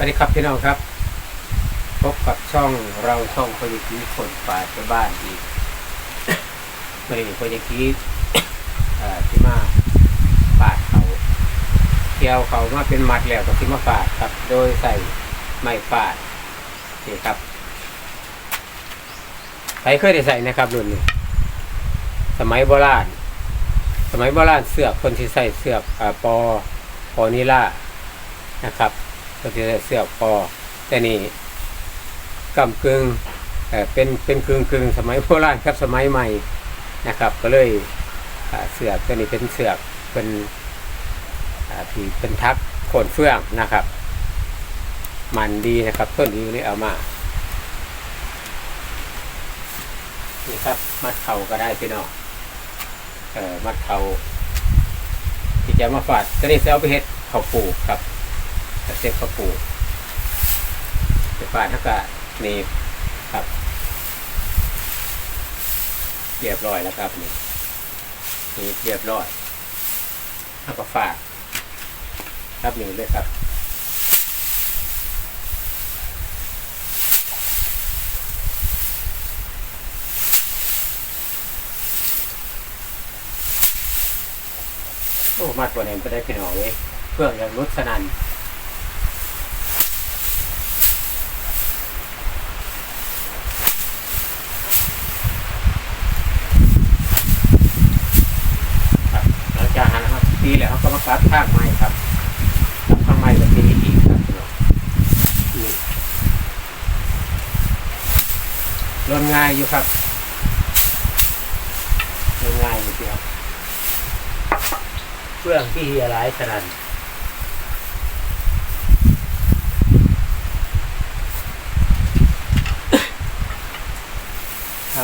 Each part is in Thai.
สวัสดีครับพี่น้องครับ พบกับช่องเราช่องพยิกีคนป่าชาวบ้านอีกวันนี้พยิกีที่มาปาดเขาเกี่ยวเขามาเป็นมัดแล้วก็ที่มาปาดครับ โดยใส่ไม้ปาดนี่ครับใครเคยได้ใส่นะครับรุ่นนี้สมัยโบราณสมัยโบราณเสือกคนที่ใส่เสือกอปอปอนิล่านะครับ คนที่ใส่เสือกปอแต่นี่กำกึ่งเป็นเป็นกึ่งกึ่งสมัยโบราณครับสมัยใหม่นะครับ ก็เลยเสือกตัวนี้เป็นเสือกเป็นอ่าที่เป็นทักโขนเฟื่องนะครับ มันดีนะครับ ต้นดีเลยเอามานี่ครับ มัดเข่าก็ได้พี่น้องเอ่อมัดเขาที่จะมาฝาดก็นี่จะเอาไปเฮ็ดเข้าปลูกครับ เซ็ตข้าวปลูกจะฝาดเท่ากับนี่ครับ เรียบร้อยแล้วครับนี่นี่เรียบร้อยแล้วก็ฝาดครับนี่เลยครับโอ้มาตัวนี้ไปได้พี่น้องเว้ยเพื่องยังรุดสนันครับหลังจาก หันครับตีแล้วเขาก็มากัดข้างไม้ครับกัดข้างไม้ก็ตีอีกครับรองนี่รนง่ายอยู่ครับรนง่ายอยู่เดียวเฟื่องที่เฮียร้ายขนาด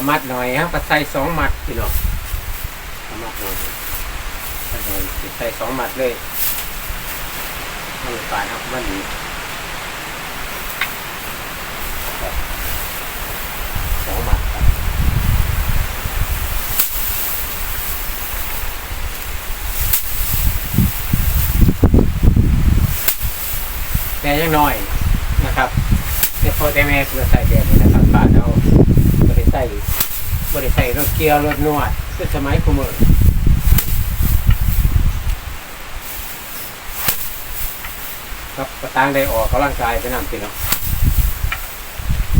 มัดหน่อยครับก็ใส่สองมัดพี่น้องมัดหน่อย มัดหน่อยสิใส่สองมัดเลยไม่ป่านครับมันนี้ครับสองมัดครับแต่ยังน้อยนะครับแต่พอแต่แม่คือใส่แบบนี้นะครับบ้านเราบริใส่บริใส่รถเกียวรถนวดคือสมัยคุมือ ครับประตางได้ออกกำลังกายไปนำสิเนาะ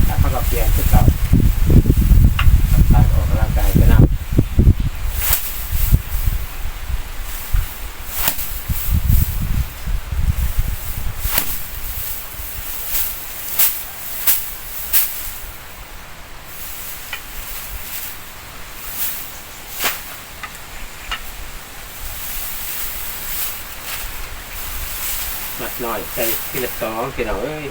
แต่เขาก็เปลี่ยนคือเก่าประตางออกกำลังกายไปนำ มัดหน่อยใส่ทีละสองพี่น้องเอ้ย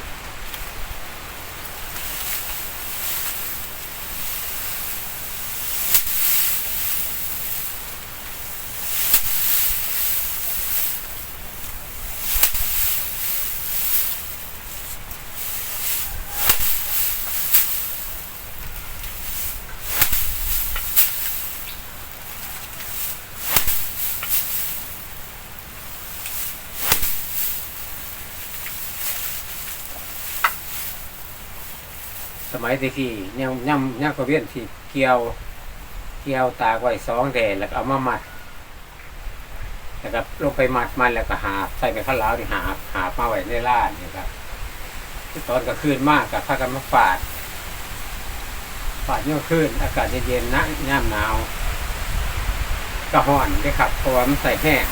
สมัยตะกี้ย่ำย่ำย่ำกระเวียนที่เกี่ยว เกี่ยวตากไว้สองแดดแล้วก็เอามามัดแล้วก็ลงไปมัดมันแล้วก็หาใส่ไปข้างล้าที่หาหามาไว้ในร้านนี่ครับตอนกลางคืนมากกับพากันมาฝาดฝาดเนี่ยคืนอากาศเย็นๆนะย่ำหนาวก็ห่อนได้ครับเพราะว่ามันใส่แห้ง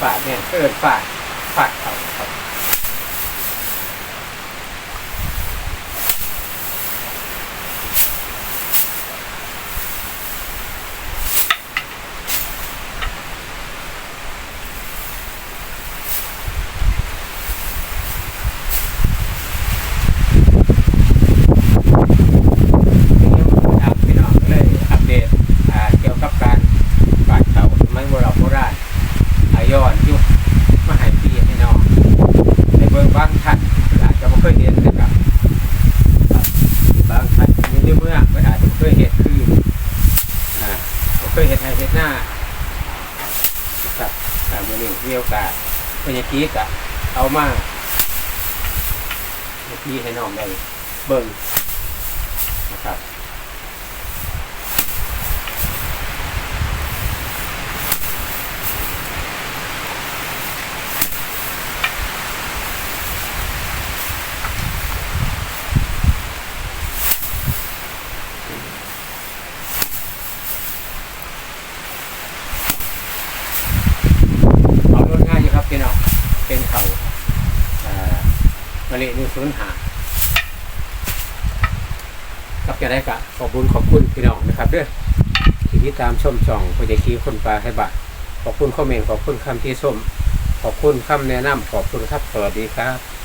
ฝาดเนี่ยเกินฝาดฝาดเขาครับพี่น้องก็เลยอัปเดตอ่าเกี่ยวกับการปาดเขาสมัยโบราณโบราณอาย้อนยุคมหาปีพี่น้องในเบื้องบางท่านอาจจะไม่เคยเห็นนะครับครับบางท่านอยู่ในเมืองก็อาจจะไม่เคยเห็นคืออ่าบ่เคยเห็นให้เห็นหน้าครับสามื่อนี้มีโอกาสเมื่อยางกี้กะเอามาให้พี่ให้น้องได้เบิ่งนะครับ เอารถง่ายอยู่ครับพี่น้องเป็นเขาอ่ามะ เร็งหนึ่งศูนย์หากับจะได้กะขอบคุณขอบคุณพี่น้องนะครับเด้อที่ติดตามชมช่องพยากีคนปลาให้บะขอบคุณคอมเมนต์ขอบคุณคำที่ส้มขอบคุณคำแนะนำขอบคุณครับสวัสดีครับ